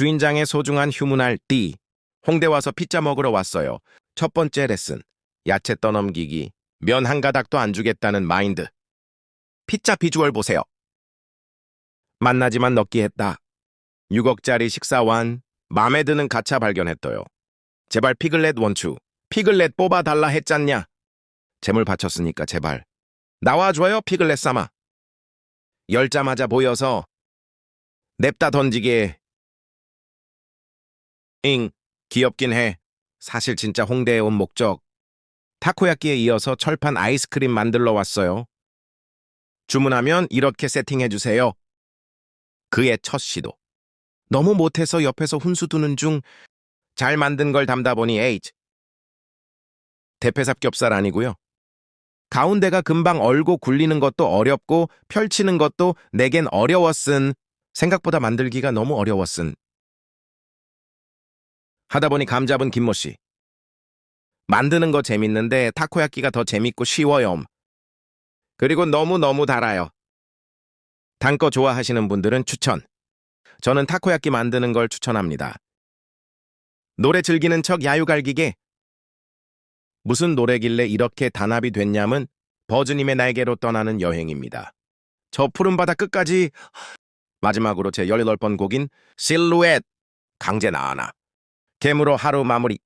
주인장의 소중한 휴문할 D. 홍대 와서 피자 먹으러 왔어요. 첫 번째 레슨. 야채 떠넘기기. 면 한 가닥도 안 주겠다는 마인드. 피자 비주얼 보세요. 만나지만 넣기 했다. 6억짜리 식사 완. 맘에 드는 가차 발견했어요. 제발 피글렛 원추. 피글렛 뽑아달라 했잖냐. 재물 바쳤으니까 제발. 나와줘요 피글렛 삼아. 열자마자 보여서 냅다 던지게. 잉, 귀엽긴 해. 사실 진짜 홍대에 온 목적. 타코야끼에 이어서 철판 아이스크림 만들러 왔어요. 주문하면 이렇게 세팅해주세요. 그의 첫 시도. 너무 못해서 옆에서 훈수 두는 중 잘 만든 걸 담다 보니 H. 대패삽겹살 아니고요. 가운데가 금방 얼고 굴리는 것도 어렵고 펼치는 것도 내겐 어려웠은 생각보다 만들기가 너무 어려웠은 하다 보니 감 잡은 김모 씨. 만드는 거 재밌는데 타코야끼가 더 재밌고 쉬워요. 그리고 너무너무 달아요. 단 거 좋아하시는 분들은 추천. 저는 타코야끼 만드는 걸 추천합니다. 노래 즐기는 척 야유갈기게. 무슨 노래길래 이렇게 단합이 됐냐면 버즈님의 날개로 떠나는 여행입니다. 저 푸른 바다 끝까지 마지막으로 제 18번 곡인 실루엣 강제 나하나. 개무로 하루 마무리